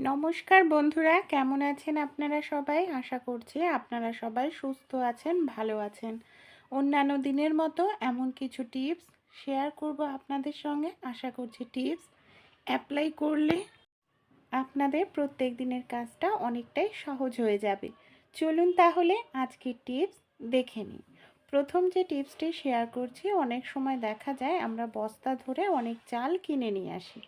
নমস্কার বন্ধুরা, কেমন আছেন আপনারা সবাই? আশা করছি আপনারা সবাই সুস্থ আছেন, ভালো আছেন। অন্যান্য দিনের মতো এমন কিছু টিপস শেয়ার করব আপনাদের সঙ্গে। আশা করছি টিপস অ্যাপ্লাই করলে আপনাদের প্রত্যেক দিনের কাজটা অনেকটাই সহজ হয়ে যাবে। চলুন তাহলে আজকের টিপস দেখে নিই। প্রথম যে টিপসটি শেয়ার করছি, অনেক সময় দেখা যায় আমরা বস্তা ধরে অনেক চাল কিনে নিয়ে আসি।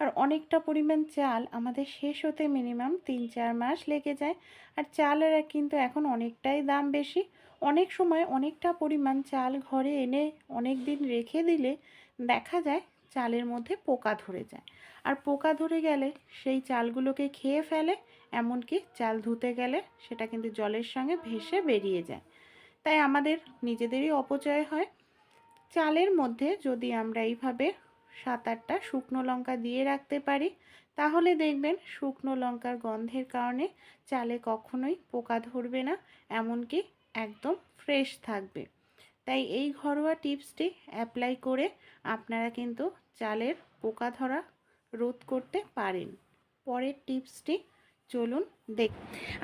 আর অনেকটা পরিমাণ চাল আমাদের শেষ হতে মিনিমাম তিন চার মাস লেগে যায়। আর চালের কিন্তু এখন অনেকটাই দাম বেশি। অনেক সময় অনেকটা পরিমাণ চাল ঘরে এনে অনেক দিন রেখে দিলে দেখা যায় চালের মধ্যে পোকা ধরে যায়। আর পোকা ধরে গেলে সেই চালগুলোকে খেয়ে ফেলে, এমনকি চাল ধুতে গেলে সেটা কিন্তু জলের সঙ্গে ভেসে বেরিয়ে যায়। তাই আমাদের নিজেদেরই অপচয় হয়। চালের মধ্যে যদি আমরা এইভাবে সাত আটটা শুকনো লঙ্কা দিয়ে রাখতে পারি। তাহলে দেখবেন শুকনো লঙ্কার গন্ধের কারণে চালে কখনোই পোকা ধরবে না, এমনকি একদম ফ্রেশ থাকবে। তাই এই ঘরোয়া টিপসটি অ্যাপ্লাই করে আপনারা কিন্তু চালের পোকা ধরা রোধ করতে পারেন। পরের টিপসটি চলুন দেখ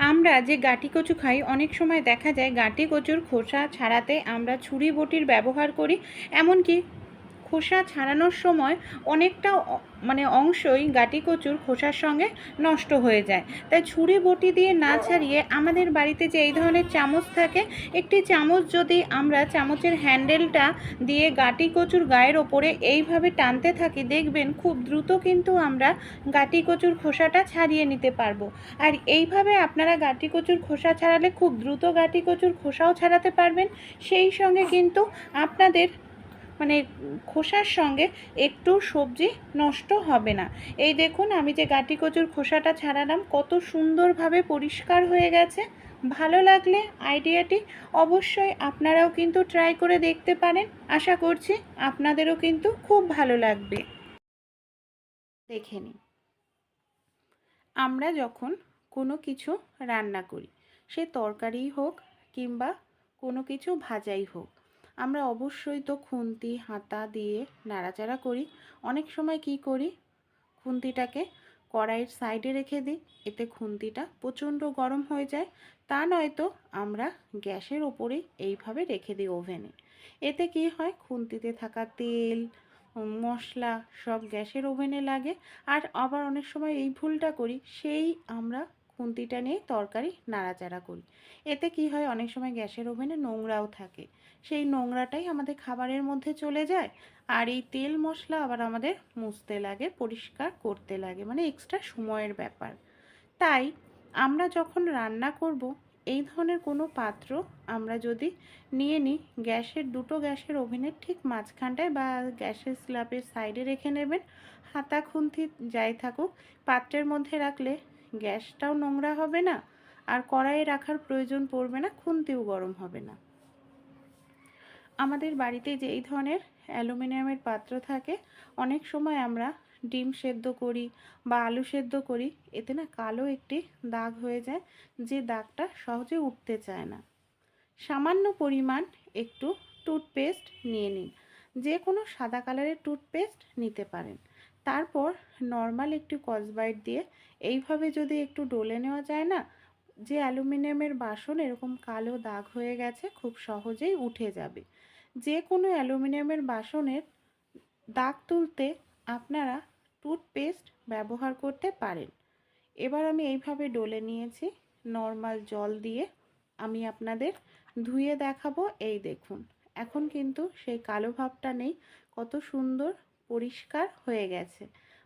আমরা যে গাটি কচু খাই, অনেক সময় দেখা যায় গাটি কচুর খোসা ছাড়াতে আমরা ছুরি বটির ব্যবহার করি, এমনকি খোসা ছাড়ানোর সময় অনেকটা মানে অংশই গাটি কচুর খোসার সঙ্গে নষ্ট হয়ে যায়। তাই ছুরি বটি দিয়ে না ছাড়িয়ে আমাদের বাড়িতে যে এই ধরনের চামচ থাকে, একটি চামচ যদি আমরা চামচের হ্যান্ডেলটা দিয়ে গাটি কচুর গায়ের ওপরে এইভাবে টানতে থাকি, দেখবেন খুব দ্রুত কিন্তু আমরা গাটি কচুর খোসাটা ছাড়িয়ে নিতে পারব। আর এইভাবে আপনারা গাটি কচুর খোসা ছাড়ালে খুব দ্রুত গাটি কচুর খোসাও ছাড়াতে পারবেন। সেই সঙ্গে কিন্তু আপনাদের মানে খোসার সঙ্গে একটু সবজি নষ্ট হবে না। এই দেখুন, আমি যে গাটি কচুর খোসাটা ছাড়ালাম, কত সুন্দরভাবে পরিষ্কার হয়ে গেছে। ভালো লাগলে আইডিয়াটি অবশ্যই আপনারাও কিন্তু ট্রাই করে দেখতে পারেন। আশা করছি আপনাদেরও কিন্তু খুব ভালো লাগবে। দেখে নিন। আমরা যখন কোনো কিছু রান্না করি, সে তরকারিই হোক কিংবা কোনো কিছু ভাজাই হোক আমরা অবশ্যই তো খুন্তি, হাতা দিয়ে নাড়াচাড়া করি। অনেক সময় কি করি? খুন্তিটাকে কড়াইয়ের সাইডে রেখে দিই। এতে খুন্তিটা প্রচণ্ড গরম হয়ে যায়। তা নয়তো আমরা গ্যাসের ওপরেই এইভাবে রেখে দিই ওভেনে। এতে কি হয়? খুন্তিতে থাকা তেল, মশলা সব গ্যাসের ওভেনে লাগে। আর আবার অনেক সময় এই ভুলটা করি, সেই আমরা খুন্তিটা নিয়ে তরকারি নাড়াচাড়া করি। এতে কি হয়? অনেক সময় গ্যাসের ওভেনে নোংরাও থাকে। সেই নোংরাটাই আমাদের খাবারের মধ্যে চলে যায়। আর এই তেল মশলা আবার আমাদের মুছতে লাগে, পরিষ্কার করতে লাগে মানে এক্সট্রা সময়ের ব্যাপার। তাই আমরা যখন রান্না করব, এই ধরনের কোনো পাত্র আমরা যদি নিয়ে নিই, গ্যাসের, দুটো গ্যাসের ওভেনের ঠিক মাঝখানটায় বা গ্যাসের স্ল্যাবের সাইডে রেখে নেবেন, হাতা খুন্তি যাই থাকুক, পাত্রের মধ্যে রাখলে গ্যাসটাও নোংরা হবে না, আর কড়াইয়ে রাখার প্রয়োজন পড়বে না, খুন্তিও গরম হবে না। আমাদের বাড়িতে যে এই ধরনের অ্যালুমিনিয়ামের পাত্র থাকে, অনেক সময় আমরা ডিম সেদ্ধ করি বা আলু সেদ্ধ করি, এতে না কালো একটি দাগ হয়ে যায়, যে দাগটা সহজে উঠতে চায় না। সামান্য পরিমাণ একটু টুথপেস্ট নিয়ে নিন। যে কোনো সাদা কালারের টুথপেস্ট নিতে পারেন। তারপর নর্মাল একটু কসবাইট দিয়ে এইভাবে যদি একটু ডলে নেওয়া যায় না, যে অ্যালুমিনিয়ামের বাসন এরকম কালো দাগ হয়ে গেছে, খুব সহজেই উঠে যাবে। যে কোনো অ্যালুমিনিয়ামের বাসনের দাগ তুলতে আপনারা টুথপেস্ট ব্যবহার করতে পারেন। এবার আমি এইভাবে ডলে নিয়েছি, নর্মাল জল দিয়ে। আমি আপনাদের ধুয়ে দেখাবো, এই দেখুন। এখন কিন্তু সেই কালো ভাবটা নেই, কত সুন্দর পরিষ্কার হয়ে গেছে।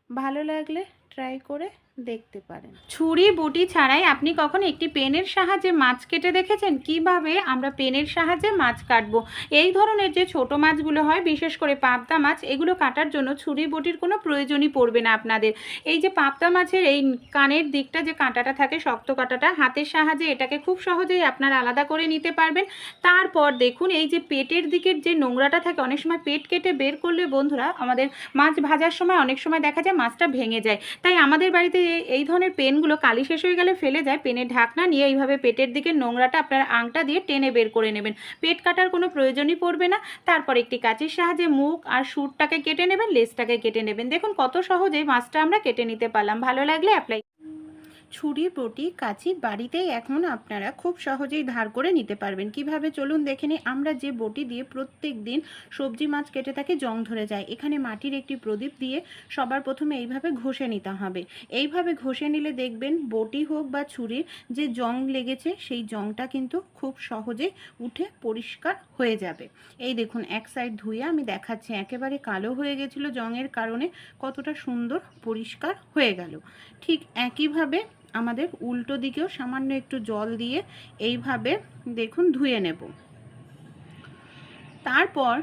ভালো লাগলে ট্রাই করে দেখতে পারেন। ছুরি, বটি ছাড়াই আপনি কখনো একটি পেনের সাহায্যে মাছ কেটে দেখেছেন? কীভাবে আমরা পেনের সাহায্যে মাছ কাটবো? এই ধরনের যে ছোট মাছগুলো হয়, বিশেষ করে পাবদা মাছ, এগুলো কাটার জন্য ছুরি, বটির কোনো প্রয়োজনই পড়বে না আপনাদের। এই যে পাবদা মাছের এই কানের দিকটা যে কাঁটাটা থাকে, শক্ত কাঁটাটা, হাতের সাহায্যে এটাকে খুব সহজেই আপনারা আলাদা করে নিতে পারবেন। তারপর দেখুন, এই যে পেটের দিকের যে নোংরাটা থাকে, অনেক সময় পেট কেটে বের করলে বন্ধুরা, আমাদের মাছ ভাজার সময় অনেক সময় দেখা যায় মাছটা ভেঙে যায়। তাই আমাদের বাড়িতে এই- ধরনের পেনগুলো কালি শেষ হয়ে গেলে ফেলে যায়, পেনের ঢাকনা নিয়ে এইভাবে পেটের দিকে নোংরাটা আপনার আংটা দিয়ে টেনে বের করে নেবেন। পেট কাটার কোনো প্রয়োজনই পড়বে না। তারপর একটি কাঁচির সাহায্যে মুখ আর সুরটাকে কেটে নেবেন লেসটাকে কেটে নেবেন। দেখুন কত সহজেই মাছটা আমরা কেটে নিতে পারলাম। ভালো লাগলে অ্যাপ্লাই ছুরি বটি কাঁচি বাড়িতেই এখন আপনারা খুব সহজেই ধার করে নিতে পারবেন। কীভাবে? চলুন দেখে নিই। আমরা যে বটি দিয়ে প্রত্যেক দিন সবজি মাছ কেটে থাকি, জং ধরে যায়। এখানে মাটির একটি প্রদীপ দিয়ে সবার প্রথমে এইভাবে ঘষে নিতে হবে। এইভাবে ঘষে নিলে দেখবেন বটি হোক বা ছুরির যে জং লেগেছে, সেই জংটা কিন্তু খুব সহজে উঠে পরিষ্কার হয়ে যাবে। এই দেখুন, এক সাইড ধুয়ে আমি দেখাচ্ছি। একেবারে কালো হয়ে গেছিল জংয়ের কারণে কতটা সুন্দর পরিষ্কার হয়ে গেল। ঠিক একইভাবে আমাদের উল্টো দিকেও সামান্য একটু জল দিয়ে এইভাবে দেখুন ধুয়ে নেব। তারপর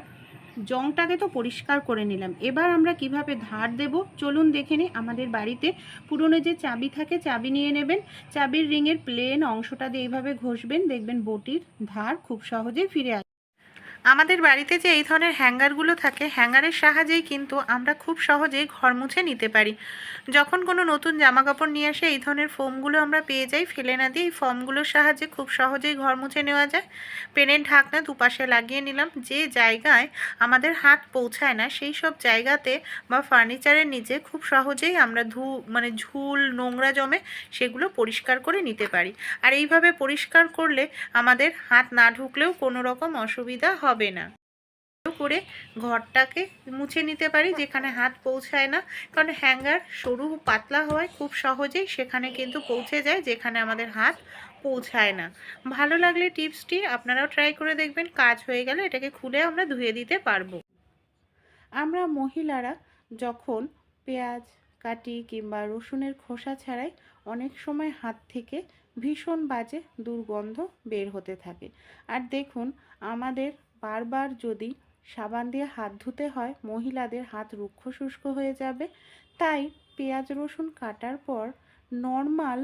জংটাকে তো পরিষ্কার করে নিলাম। এবার আমরা কীভাবে ধার দেব? চলুন দেখে নিই। আমাদের বাড়িতে পুরনো যে চাবি থাকে, চাবি নিয়ে নেবেন। চাবির রিংয়ের প্লেন অংশটা দিয়ে এইভাবে ঘষবেন। দেখবেন বটির ধার খুব সহজেই ফিরে আসবে আমাদের বাড়িতে যে এই ধরনের হ্যাঙ্গারগুলো থাকে, হ্যাঙ্গারের সাহায্যেই কিন্তু আমরা খুব সহজেই ঘর মুছে নিতে পারি। যখন কোনো নতুন জামা কাপড় নিয়ে আসে, এই ধরনের ফোমগুলো আমরা পেয়ে যাই, ফেলে না দিয়ে এই ফোমগুলোর সাহায্যে খুব সহজেই ঘর মুছে নেওয়া যায়। পেনের ঢাকনা দুপাশে লাগিয়ে নিলাম, যে জায়গায় আমাদের হাত পৌঁছায় না, সেই সব জায়গাতে বা ফার্নিচারের নিচে খুব সহজেই আমরা ধু মানে ঝুল, নোংরা জমে সেগুলো পরিষ্কার করে নিতে পারি। আর এইভাবে পরিষ্কার করলে আমাদের হাত না ঢুকলেও কোনো রকম অসুবিধা হবে না। করে ঘরটাকে মুছে নিতে পারি, যেখানে হাত পৌঁছায় না। কারণ হ্যাঙ্গার সরু পাতলা হওয়ায় খুব সহজেই সেখানে কিন্তু পৌঁছে যায়, যেখানে আমাদের হাত পৌঁছায় না। ভালো লাগলে টিপসটি আপনারাও ট্রাই করে দেখবেন, কাজ হয়ে গেলে এটাকে খুলে আমরা ধুয়ে দিতে পারব। আমরা মহিলারা যখন পেঁয়াজ, কাটি কিংবা রসুনের খোসা ছাড়াই অনেক সময় হাত থেকে ভীষণ বাজে দুর্গন্ধ বের হতে থাকে। আর দেখুন, আমাদের বারবার যদি সাবান দিয়ে হাত ধুতে হয়, মহিলাদের হাত রুক্ষ শুষ্ক হয়ে যাবে। তাই পেঁয়াজ রসুন কাটার পর নর্মাল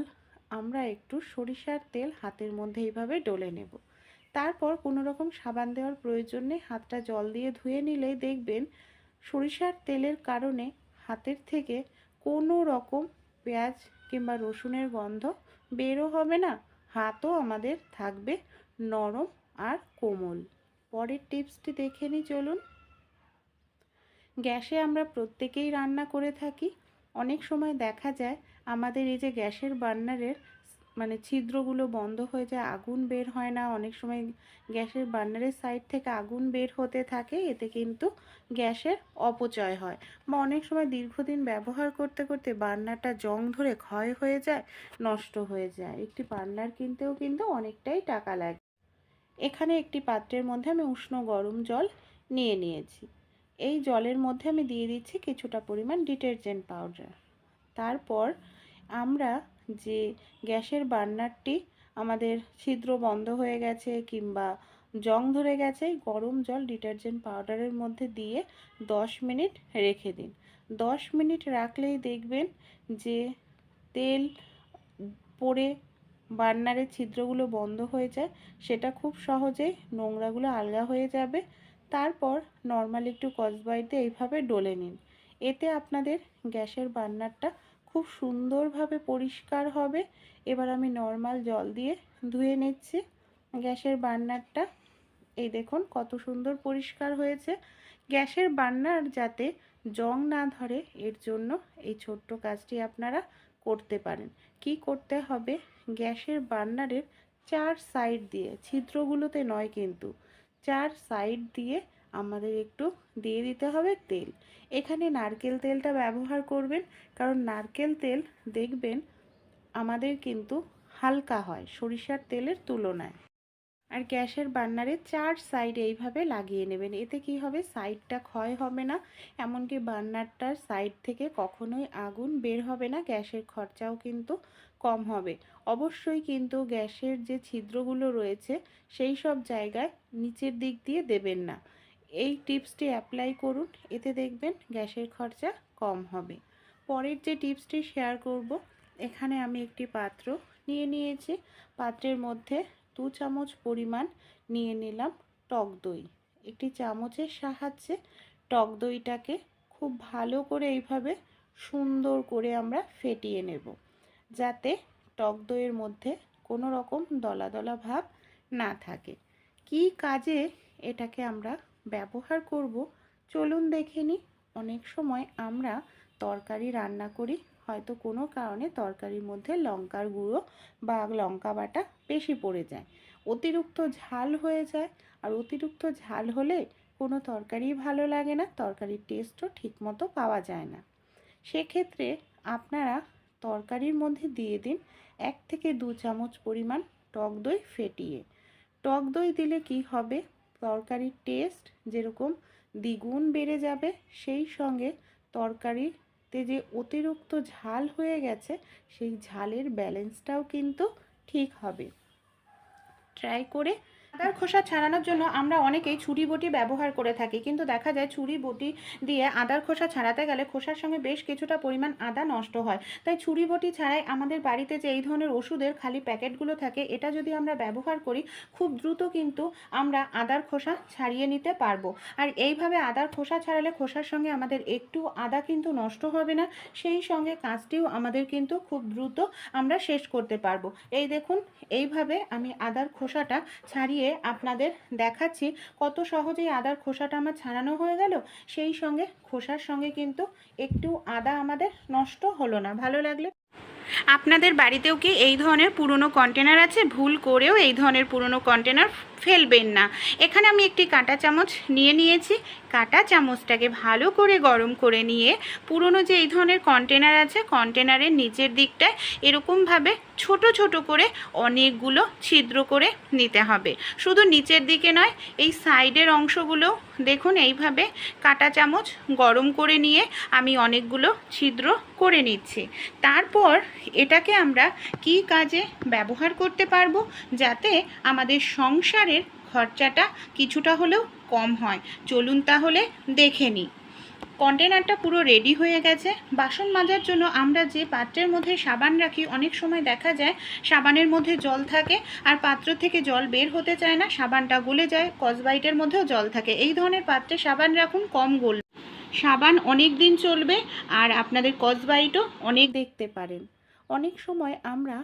আমরা একটু সরিষার তেল হাতের মধ্যে এইভাবে ডলে নেব। তারপর কোনো রকম সাবান দেওয়ার প্রয়োজন নেই। হাতটা জল দিয়ে ধুয়ে নিলেই দেখবেন সরিষার তেলের কারণে হাতের থেকে কোনো রকম পেঁয়াজ কিংবা রসুনের গন্ধ বেরো হবে না। হাতও আমাদের থাকবে নরম আর কোমল। পরের টিপসটি দেখে নিই, চলুন। গ্যাসে আমরা প্রত্যেকেই রান্না করে থাকি। অনেক সময় দেখা যায় আমাদের এই যে গ্যাসের বার্নারের মানে ছিদ্রগুলো বন্ধ হয়ে যায়, আগুন বের হয় না। অনেক সময় গ্যাসের বার্নারের সাইড থেকে আগুন বের হতে থাকে, এতে কিন্তু গ্যাসের অপচয় হয়। বা অনেক সময় দীর্ঘদিন ব্যবহার করতে করতে বার্নারটা জং ধরে ক্ষয় হয়ে যায়, নষ্ট হয়ে যায়। একটি বার্নার কিনতেও কিন্তু অনেকটাই টাকা লাগে। এখানে একটি পাত্রের মধ্যে আমি উষ্ণ গরম জল নিয়ে নিয়েছি। এই জলের মধ্যে আমি দিয়ে দিচ্ছি কিছুটা পরিমাণ ডিটারজেন্ট পাউডার। তারপর আমরা যে গ্যাসের বার্নারটি আমাদের ছিদ্র বন্ধ হয়ে গেছে কিংবা জং ধরে গেছে গরম জল ডিটারজেন্ট পাউডারের মধ্যে দিয়ে দশ মিনিট রেখে দিন। দশ মিনিট রাখলেই দেখবেন যে তেল পড়ে বার্নারের ছিদ্রগুলো বন্ধ হয়ে যায়, সেটা খুব সহজেই নোংরাগুলো আলগা হয়ে যাবে। তারপর নর্মাল একটু কসবাইট দিয়ে এইভাবে ডলে নিন। এতে আপনাদের গ্যাসের বার্নারটা খুব সুন্দরভাবে পরিষ্কার হবে। এবার আমি নর্মাল জল দিয়ে ধুয়ে নিচ্ছি গ্যাসের বার্নারটা। এই দেখুন কত সুন্দর পরিষ্কার হয়েছে। গ্যাসের বার্নার যাতে জং না ধরে, এর জন্য এই ছোট্ট কাজটি আপনারা করতে পারেন। কি করতে হবে? গ্যাসের বার্নারের চার সাইড দিয়ে, ছিদ্রগুলোতে নয় কিন্তু, চার সাইড দিয়ে আমাদের একটু দিয়ে দিতে হবে তেল। এখানে নারকেল তেলটা ব্যবহার করবেন, কারণ নারকেল তেল দেখবেন আমাদের কিন্তু হালকা হয় সরিষার তেলের তুলনায়। আর গ্যাসের বার্নারে চার সাইড এইভাবে লাগিয়ে নেবেন। এতে কি হবে? সাইডটা ক্ষয় হবে না, এমনকি বার্নারটার সাইড থেকে কখনোই আগুন বের হবে না, গ্যাসের খরচাও কিন্তু কম হবে। অবশ্যই কিন্তু গ্যাসের যে ছিদ্রগুলো রয়েছে, সেই সব জায়গায় নিচের দিক দিয়ে দেবেন না। এই টিপসটি অ্যাপ্লাই করুন, এতে দেখবেন গ্যাসের খরচা কম হবে। পরের যে টিপসটি শেয়ার করব, এখানে আমি একটি পাত্র নিয়ে নিয়েছি। পাত্রের মধ্যে দু চামচ পরিমাণ নিয়ে নিলাম টক দই। একটি চামচের সাহায্যে টক দইটাকে খুব ভালো করে এইভাবে সুন্দর করে আমরা ফেটিয়ে নেব, যাতে টক দইয়ের মধ্যে কোনো রকম দলা দলা ভাব না থাকে। কি কাজে এটাকে আমরা ব্যবহার করব? চলুন দেখে নিই। অনেক সময় আমরা তরকারি রান্না করি হয়তো কোনো কারণে তরকারির মধ্যে লঙ্কার গুঁড়ো বা লঙ্কা বাটা বেশি পড়ে যায়। অতিরিক্ত ঝাল হয়ে যায় আর অতিরিক্ত ঝাল হলে কোনো তরকারি ভালো লাগে না, তরকারির টেস্টও ঠিকমতো পাওয়া যায় না। সেক্ষেত্রে আপনারা তরকারির মধ্যে দিয়ে দিন এক থেকে দু চামচ পরিমাণ টক দই ফেটিয়ে। টক দই দিলে কি হবে? তরকারির টেস্ট যেরকম দ্বিগুণ বেড়ে যাবে, সেই সঙ্গে তরকারিতে যে অতিরিক্ত ঝাল হয়ে গেছে সেই ঝালের ব্যালেন্সটাও কিন্তু ঠিক হবে। ট্রাই করে আদার খোসা ছাড়ানোর জন্য আমরা অনেকেই ছুরি বটি ব্যবহার করে থাকি। কিন্তু দেখা যায় ছুরি বটি দিয়ে আদার খোসা ছাড়াতে গেলে খোসার সঙ্গে বেশ কিছুটা পরিমাণ আদা নষ্ট হয়। তাই ছুরি বটি ছাড়াই আমাদের বাড়িতে যে এই ধরনের ওষুধের খালি প্যাকেটগুলো থাকে, এটা যদি আমরা ব্যবহার করি, খুব দ্রুত কিন্তু আমরা আদার খোসা ছাড়িয়ে নিতে পারব। আর এইভাবে আদার খোসা ছাড়ালে খোসার সঙ্গে আমাদের একটু আদা কিন্তু নষ্ট হবে না, সেই সঙ্গে কাজটিও আমাদের কিন্তু খুব দ্রুত আমরা শেষ করতে পারব। এই দেখুন, এইভাবে আমি আদার খোসাটা ছাড়িয়ে আপনাদের দেখাচ্ছি কত সহজেই আদার খোসাটা আমার ছাড়ানো হয়ে গেল, সেই সঙ্গে খোসার সঙ্গে কিন্তু একটু আদা আমাদের নষ্ট হলো না। ভালো লাগলে? আপনাদের বাড়িতেও কি এই ধরনের পুরনো কন্টেনার আছে? ভুল করেও এই ধরনের পুরনো কন্টেনার ফেলবেন না। এখানে আমি একটি কাঁটা চামচ নিয়ে নিয়েছি। কাঁটা চামচটাকে ভালো করে গরম করে নিয়ে পুরনো যে এই ধরনের কন্টেনার আছে কন্টেনারের নিচের দিকটায় এরকমভাবে ছোট ছোট করে অনেকগুলো ছিদ্র করে নিতে হবে। শুধু নিচের দিকে নয়, এই সাইডের অংশগুলো দেখুন এইভাবে কাঁটা চামচ গরম করে নিয়ে আমি অনেকগুলো ছিদ্র করে নিচ্ছি। তারপর এটাকে আমরা কি কাজে ব্যবহার করতে পারব? যাতে আমাদের সংসারের খরচাটা কিছুটা হলেও কম হয়। চলুন তাহলে দেখে নিই। কন্টেনারটা পুরো রেডি হয়ে গেছে। বাসন মাজার জন্য আমরা যে পাত্রের মধ্যে সাবান রাখি, অনেক সময় দেখা যায় সাবানের মধ্যে জল থাকে আর পাত্র থেকে জল বের হতে চায় না, সাবানটা গলে যায়, কসবাইটের মধ্যেও জল থাকে। এই ধরনের পাত্রে সাবান রাখুন, কম গল সাবান অনেক দিন চলবে আর আপনাদের কসবাইটও অনেক দেখতে পারেন। অনেক সময় আমরা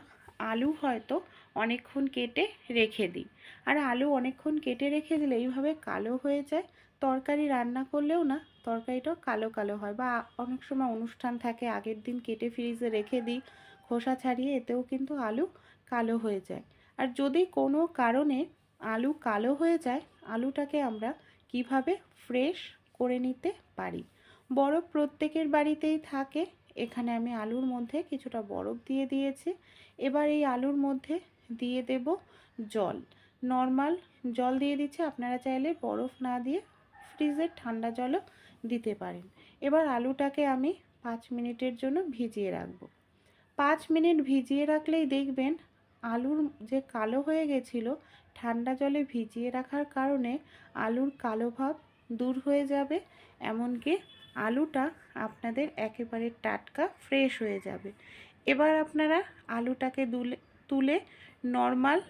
আলু হয়তো অনেকক্ষণ কেটে রেখে দিই। আর আলু অনেকক্ষণ কেটে রেখে দিলে এইভাবে কালো হয়ে যায়। তরকারি রান্না করলেও না, তরকারিটাও কালো কালো হয় বা অনেক সময় অনুষ্ঠান থাকে, আগের দিন কেটে ফ্রিজে রেখে দিই, খোসা ছাড়িয়ে এতেও কিন্তু আলু কালো হয়ে যায়। আর যদি কোনো কারণে আলু কালো হয়ে যায়, আলুটাকে আমরা কীভাবে ফ্রেশ করে নিতে পারি? বরফ প্রত্যেকের বাড়িতেই থাকে। এখানে আমি আলুর মধ্যে কিছুটা বরফ দিয়ে দিয়েছি। এবার এই আলুর মধ্যে দিয়ে দেব জল। নর্মাল জল দিয়ে দিচ্ছে। আপনারা চাইলে বরফ না দিয়ে ফ্রিজের ঠান্ডা জলও দিতে পারেন। এবার আলুটাকে আমি পাঁচ মিনিটের জন্য ভিজিয়ে রাখব। পাঁচ মিনিট ভিজিয়ে রাখলেই দেখবেন আলুর যে কালো হয়ে গেছিল, ঠান্ডা জলে ভিজিয়ে রাখার কারণে আলুর কালো ভাব দূর হয়ে যাবে। এমনকি আলুটা আপনাদের একেবারে টাটকা ফ্রেশ হয়ে যাবে। এবার আপনারা আলুটাকে তুলে নর্মাল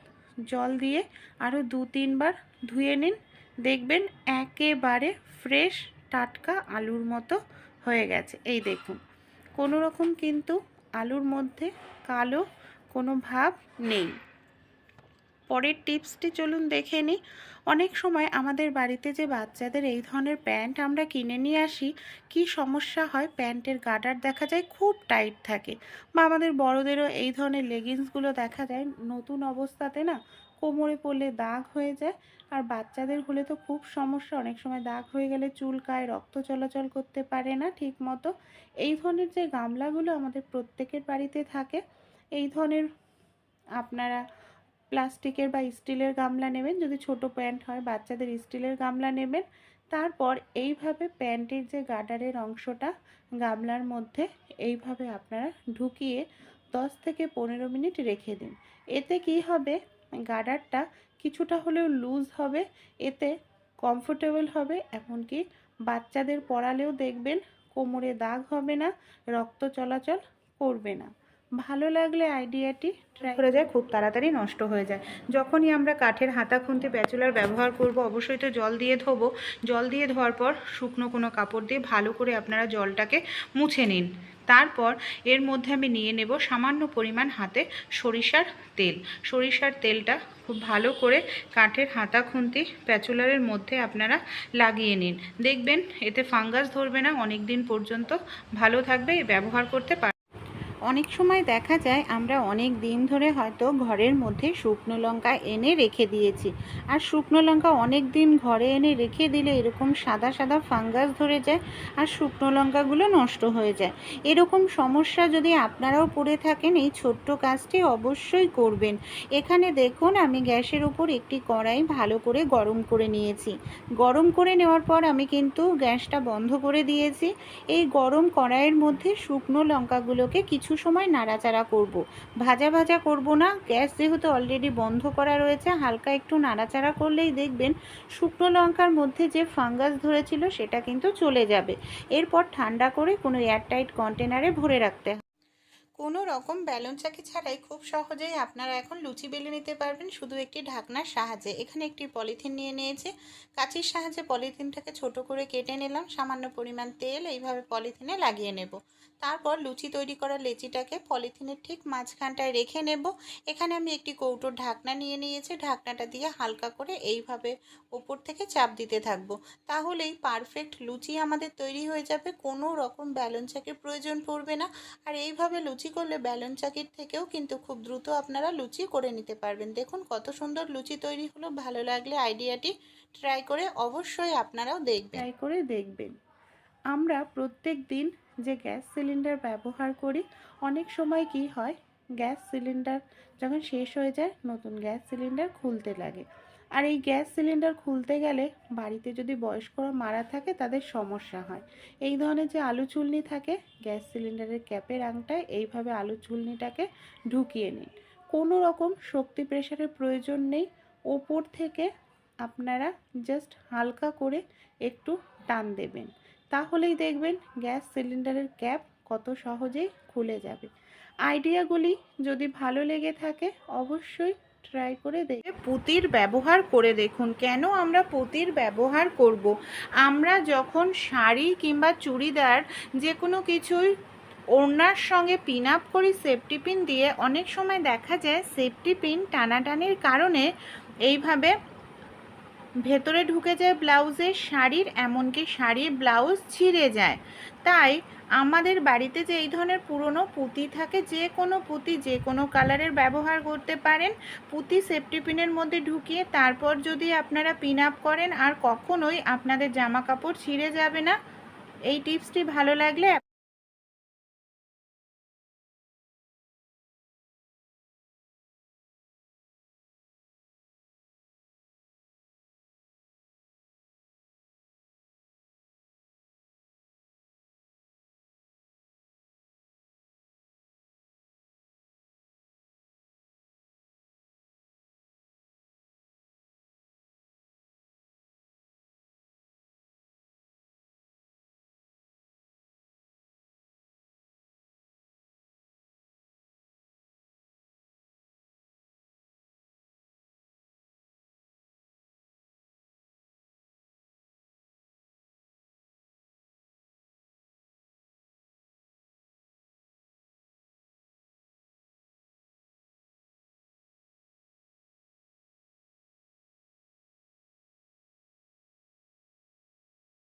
জল দিয়ে আরও দু তিনবার ধুয়ে নিন। দেখবেন একেবারে ফ্রেশ টাটকা আলুর মতো হয়ে গেছে। এই দেখুন, কোনো রকম কিন্তু আলুর মধ্যে কালো কোনো ভাব নেই। পরের টিপসটি চলুন দেখে নিই। অনেক সময় আমাদের বাড়িতে যে বাচ্চাদের এই ধরনের প্যান্ট আমরা কিনে নিয়ে আসি, কি সমস্যা হয়? প্যান্টের গার্ডার দেখা যায় খুব টাইট থাকে বা আমাদের বড়দেরও এই ধরনের লেগিংসগুলো দেখা যায়। নতুন অবস্থাতে না কোমরে পড়লে দাগ হয়ে যায় আর বাচ্চাদের হলে তো খুব সমস্যা। অনেক সময় দাগ হয়ে গেলে চুলকায় রক্ত চলাচল করতে পারে না ঠিক মতো এই ধরনের যে গামলাগুলো আমাদের প্রত্যেকের বাড়িতে থাকে, এই ধরনের আপনারা প্লাস্টিকের বা স্টিলের গামলা নেবেন। যদি ছোট প্যান্ট হয়, বাচ্চাদের স্টিলের গামলা নেবেন। তারপর এইভাবে প্যান্টের যে গার্ডারের অংশটা, গামলার মধ্যে এইভাবে আপনারা ঢুকিয়ে দশ থেকে পনেরো মিনিট রেখে দিন। এতে কি হবে? গার্ডারটা কিছুটা হলেও লুজ হবে, এতে কমফোর্টেবল হবে, এমনকি বাচ্চাদের পড়ালেও দেখবেন কোমরে দাগ হবে না, রক্ত চলাচল করবে না। ভালো লাগলে আইডিয়াটি ট্রাই করে যায় খুব তাড়াতাড়ি নষ্ট হয়ে যায়। যখনই আমরা কাঠের হাতা খুন্তি ব্যাচুলার ব্যবহার করব অবশ্যই তো জল দিয়ে ধোবো। জল দিয়ে ধোয়ার পর শুকনো কোনো কাপড় দিয়ে ভালো করে আপনারা জলটাকে মুছে নিন। তারপর এর মধ্যে আমি নিয়ে নেব সামান্য পরিমাণ হাতে সরিষার তেল। সরিষার তেলটা খুব ভালো করে কাঠের হাতা খুন্তি প্যাচুলারের মধ্যে আপনারা লাগিয়ে নিন। দেখবেন এতে ফাঙ্গাস ধরবে না অনেক দিন পর্যন্ত ভালো থাকবে ব্যবহার করতে পার অনেক সময় দেখা যায় আমরা অনেক দিন ধরে হয়তো ঘরের মধ্যে শুকনো লঙ্কা এনে রেখে দিয়েছি। আর শুকনো লঙ্কা অনেক দিন ঘরে এনে রেখে দিলে এরকম সাদা সাদা ফাঙ্গাস ধরে যায় আর শুকনো লঙ্কাগুলো নষ্ট হয়ে যায়। এরকম সমস্যা যদি আপনারাও পড়ে থাকেন, এই ছোট্ট কাজটি অবশ্যই করবেন। এখানে দেখুন, আমি গ্যাসের উপর একটি কড়াই ভালো করে গরম করে নিয়েছি। গরম করে নেওয়ার পর আমি কিন্তু গ্যাসটা বন্ধ করে দিয়েছি। এই গরম কড়াইয়ের মধ্যে শুকনো লঙ্কাগুলোকে কিছু সময় নাড়াচাড়া করব। ভাজা ভাজা করব না, গ্যাস যেহেতু অলরেডি বন্ধ করা রয়েছে, হালকা একটু নাড়াচাড়া করলেই দেখবেন শুকনো লঙ্কার মধ্যে যে ফাঙ্গাস ধরেছিল সেটা কিন্তু চলে যাবে। এরপর ঠান্ডা করে কোনো এয়ারটাইট কন্টেনারে ভরে রাখতে হবে। কোনো রকম ব্যালন চাকি ছাড়াই খুব সহজেই আপনারা এখন লুচি বেলে নিতে পারবেন শুধু একটি ঢাকনার সাহায্যে। এখানে একটি পলিথিন নিয়ে নিয়েছে। কাঁচির সাহায্যে পলিথিনটাকে ছোট করে কেটে নিলাম, সামান্য পরিমাণ তেল এইভাবে পলিথিনে লাগিয়ে নেব। তারপর লুচি তৈরি করা লেচিটাকে পলিথিনের ঠিক মাঝখানটায় রেখে নেব। এখানে আমি একটি কৌটোর ঢাকনা নিয়ে নিয়েছি। ঢাকনাটা দিয়ে হালকা করে এইভাবে ওপর থেকে চাপ দিতে থাকব। তাহলেই পারফেক্ট লুচি আমাদের তৈরি হয়ে যাবে। কোনো রকম ব্যালন চাকির প্রয়োজন পড়বে না। আর এইভাবে লুচি করলে ব্যালন চাকির থেকেও কিন্তু খুব দ্রুত আপনারা লুচি করে নিতে পারবেন। দেখুন কত সুন্দর লুচি তৈরি হলো। ভালো লাগলে আইডিয়াটি ট্রাই করে অবশ্যই আপনারাও দেখবেন। ট্রাই করে দেখবেন। আমরা প্রত্যেক দিন যে গ্যাস সিলিন্ডার ব্যবহার করি, অনেক সময় কি হয়, গ্যাস সিলিন্ডার যখন শেষ হয়ে যায়, নতুন গ্যাস সিলিন্ডার খুলতে লাগে। আর এই গ্যাস সিলিন্ডার খুলতে গেলে বাড়িতে যদি বয়স্করা মারা থাকে, তাদের সমস্যা হয়। এই ধরনের যে আলু চুলনি থাকে, গ্যাস সিলিন্ডারের ক্যাপের আংটায় এইভাবে আলু চুলনিটাকে ঢুকিয়ে নিন। কোনো রকম শক্তি প্রেশারের প্রয়োজন নেই। ওপর থেকে আপনারা জাস্ট হালকা করে একটু টান দেবেন। তাহলেই দেখবেন গ্যাস সিলিন্ডারের ক্যাপ কত সহজেই খুলে যাবে আইডিয়াগুলি যদি ভালো লেগে থাকে, অবশ্যই ট্রাই করে দেখে পুঁতির ব্যবহার করে দেখুন, কেন আমরা পুঁতির ব্যবহার করব। আমরা যখন শাড়ি কিংবা চুড়িদার যে কোনো কিছুই ওড়নার সঙ্গে পিন আপ করি সেফটি পিন দিয়ে অনেক সময় দেখা যায় সেফটি পিন টানাটানির কারণে এইভাবে ভেতরে ঢুকে যায় ব্লাউজের শাড়ির, এমনকি শাড়ির ব্লাউজ ছিঁড়ে যায়। তাই আমাদের বাড়িতে যে এই ধরনের পুরনো পুঁতি থাকে, যে কোনো পুঁতি, যে কোনো কালারের ব্যবহার করতে পারেন। পুঁতি সেফটি পিনের মধ্যে ঢুকিয়ে তারপর যদি আপনারা পিন আপ করেন, আর কখনোই আপনাদের জামা কাপড় ছিঁড়ে যাবে না। এই টিপসটি ভালো লাগলে